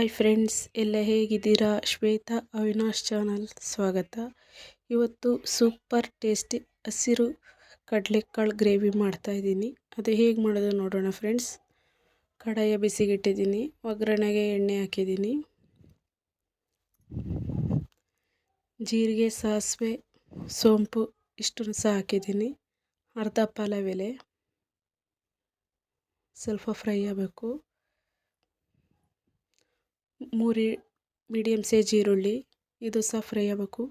Hi friends, ಎಲ್ಲ ಹೇಗಿದ್ದೀರಾ? Shweta Avinash channel ಸ್ವಾಗತ. ಇವತ್ತು ಸೂಪರ್ ಟೇಸ್ಟಿ ಹಸಿರು ಕಡಲೆಕಾಳು ಗ್ರೇವಿ ಮಾಡ್ತಾಯಿದ್ದೀನಿ ಅದು ಹೇಗೆ ಮಾಡೋದು ನೋಡೋಣ ಫ್ರೆಂಡ್ಸ್. ಕಡಾಯ ಬಿಸಿಗಿಟ್ಟಿದ್ದೀನಿ, ಒಗ್ಗರಣೆಗೆ ಎಣ್ಣೆ ಹಾಕಿದ್ದೀನಿ. ಜೀರಿಗೆ, ಸಾಸಿವೆ, ಸೋಂಪು ಇಷ್ಟನ್ನು ಸಹ ಹಾಕಿದ್ದೀನಿ. ಅರ್ಧ ಪಾಲವೆಲೆ ಸ್ವಲ್ಪ ಫ್ರೈ ಆಗಬೇಕು. ಮೂರಿ ಮೀಡಿಯಮ್ ಸೈಜ್ ಈರುಳ್ಳಿ. ಇದು ಸಹ ಫ್ರೈ ಆಗಬೇಕು.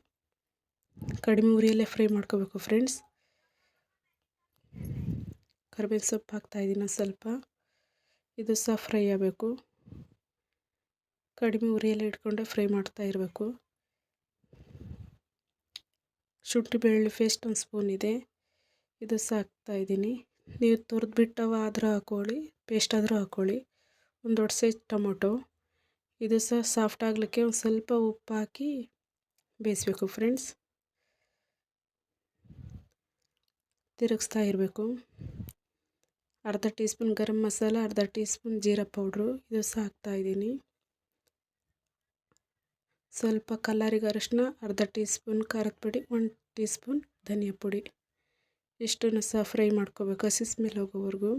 ಕಡಿಮೆ ಉರಿಯಲ್ಲೇ ಫ್ರೈ ಮಾಡ್ಕೋಬೇಕು ಫ್ರೆಂಡ್ಸ್. ಕರ್ಬೇವಿನ ಸೊಪ್ಪು ಹಾಕ್ತಾಯಿದ್ದೀನಿ ಸ್ವಲ್ಪ. ಇದು ಸಹ ಫ್ರೈ ಆಗಬೇಕು. ಕಡಿಮೆ ಉರಿಯಲ್ಲೇ ಇಟ್ಕೊಂಡೆ ಫ್ರೈ ಮಾಡ್ತಾ ಇರಬೇಕು. ಶುಂಠಿ ಬೆಳ್ಳುಳ್ಳಿ ಪೇಸ್ಟ್ ಒಂದು ಸ್ಪೂನ್ ಇದೆ. ಇದು ಸಹ ಹಾಕ್ತಾಯಿದ್ದೀನಿ ನೀವು ತುರಿದ್ಬಿಟ್ಟವ ಆದರೂ ಹಾಕೊಳ್ಳಿ, ಪೇಸ್ಟ್ ಆದರೂ ಹಾಕ್ಕೊಳ್ಳಿ ಒಂದು ದೊಡ್ಡ ಸೈಜ್ ಟೊಮೊಟೊ. ಇದು ಸಹ ಸಾಫ್ಟ್ ಆಗಲಿಕ್ಕೆ ಒಂದು ಸ್ವಲ್ಪ ಉಪ್ಪು ಹಾಕಿ ಬೇಯಿಸ್ಬೇಕು ಫ್ರೆಂಡ್ಸ್ ತಿರುಗಿಸ್ತಾ ಇರಬೇಕು. ಅರ್ಧ ಟೀ ಸ್ಪೂನ್ ಗರಂ ಮಸಾಲ, ಅರ್ಧ ಟೀ ಸ್ಪೂನ್ ಜೀರಾ ಪೌಡ್ರು ಇದು ಸಹ ಹಾಕ್ತಾಯಿದ್ದೀನಿ ಸ್ವಲ್ಪ ಕಲ್ಲರಿಗೆ ಅರಿಶಿನ ಅರ್ಧ ಟೀ ಸ್ಪೂನ್ ಖಾರದ ಪುಡಿ, ಒಂದು ಟೀ ಸ್ಪೂನ್ ಧನಿಯಾ ಪುಡಿ. ಇಷ್ಟನ್ನು ಸಹ ಫ್ರೈ ಮಾಡ್ಕೋಬೇಕು ಹಸಿ ಸ್ಮೆಲ್ ಹೋಗೋವರೆಗೂ.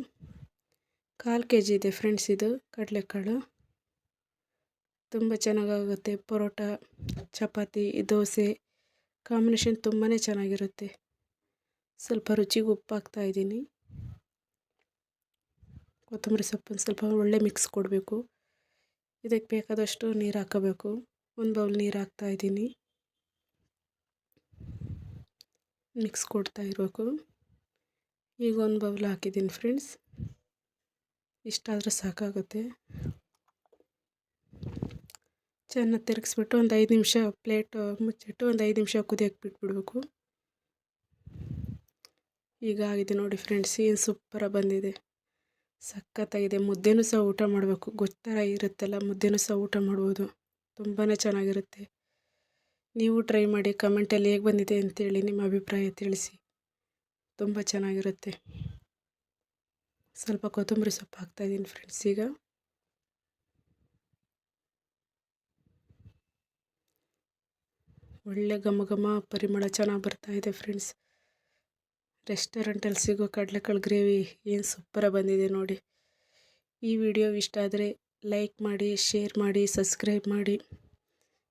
ಕಾಲು ಕೆ ಜಿ ಇದೆ ಫ್ರೆಂಡ್ಸ್ ಇದು ಕಡಲೆಕಾಳು. ತುಂಬ ಚೆನ್ನಾಗಾಗುತ್ತೆ. ಪರೋಟ, ಚಪಾತಿ, ದೋಸೆ ಕಾಂಬಿನೇಷನ್ ತುಂಬಾ ಚೆನ್ನಾಗಿರುತ್ತೆ. ಸ್ವಲ್ಪ ರುಚಿಗೆ ಉಪ್ಪು ಹಾಕ್ತಾಯಿದ್ದೀನಿ ಕೊತ್ತಂಬರಿ ಸೊಪ್ಪನ್ನು ಸ್ವಲ್ಪ ಒಳ್ಳೆ ಮಿಕ್ಸ್ ಕೊಡಬೇಕು. ಇದಕ್ಕೆ ಬೇಕಾದಷ್ಟು ನೀರು ಹಾಕಬೇಕು. ಒಂದು ಬೌಲ್ ನೀರು ಹಾಕ್ತಾಯಿದ್ದೀನಿ ಮಿಕ್ಸ್ ಕೊಡ್ತಾ ಇರಬೇಕು. ಈಗ ಒಂದು ಬೌಲ್ ಹಾಕಿದ್ದೀನಿ ಫ್ರೆಂಡ್ಸ್ ಇಷ್ಟಾದರೆ ಸಾಕಾಗುತ್ತೆ. ಚೆನ್ನಾಗಿ ತಿರುಗಿಸ್ಬಿಟ್ಟು ಒಂದು ಐದು ನಿಮಿಷ ಪ್ಲೇಟ್ ಮುಚ್ಚಿಟ್ಟು ಒಂದು ಐದು ನಿಮಿಷ ಕುದಿಯೋಕೆ ಬಿಟ್ಬಿಡ್ಬೇಕು. ಈಗ ಆಗಿದೆ ನೋಡಿ ಫ್ರೆಂಡ್ಸ್ ಏನು ಸೂಪರಾಗಿ ಬಂದಿದೆ. ಸಖತ್ತಾಗಿದೆ. ಮುದ್ದೆನೂ ಸಹ ಊಟ ಮಾಡಬೇಕು. ಗೊತ್ತರ ಇರುತ್ತಲ್ಲ, ಮುದ್ದೆನೂ ಸಹ ಊಟ ಮಾಡ್ಬೋದು. ತುಂಬಾ ಚೆನ್ನಾಗಿರುತ್ತೆ. ನೀವು ಟ್ರೈ ಮಾಡಿ, ಕಮೆಂಟಲ್ಲಿ ಹೇಗೆ ಬಂದಿದೆ ಅಂತೇಳಿ ನಿಮ್ಮ ಅಭಿಪ್ರಾಯ ತಿಳಿಸಿ. ತುಂಬ ಚೆನ್ನಾಗಿರುತ್ತೆ. ಸ್ವಲ್ಪ ಕೊತ್ತಂಬರಿ ಸೊಪ್ಪು ಹಾಕ್ತಾಯಿದ್ದೀನಿ ಫ್ರೆಂಡ್ಸ್ ಈಗ. ಒಳ್ಳೆ ಘಮ ಘಮ ಪರಿಮಳ ಚೆನ್ನಾಗಿ ಬರ್ತಾ ಇದೆ ಫ್ರೆಂಡ್ಸ್ ರೆಸ್ಟೋರೆಂಟಲ್ಲಿ ಸಿಗೋ ಕಡಲೆಕಾಳು ಗ್ರೇವಿ ಏನು ಸೂಪರಾಗಿ ಬಂದಿದೆ ನೋಡಿ. ಈ ವಿಡಿಯೋ ಇಷ್ಟ ಆದರೆ ಲೈಕ್ ಮಾಡಿ ಶೇರ್ ಮಾಡಿ ಸಬ್ಸ್ಕ್ರೈಬ್ ಮಾಡಿ.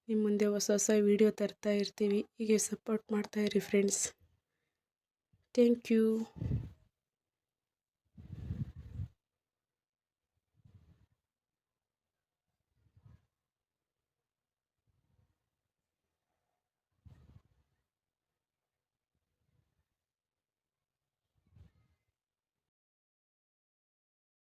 ನಿಮ್ಮ ಮುಂದೆ ಹೊಸ ಹೊಸ ವೀಡಿಯೋ ತರ್ತಾ ಇರ್ತೀವಿ. ಹೀಗೆ ಸಪೋರ್ಟ್ ಮಾಡ್ತಾಯಿರಿ ಫ್ರೆಂಡ್ಸ್ ಥ್ಯಾಂಕ್ ಯು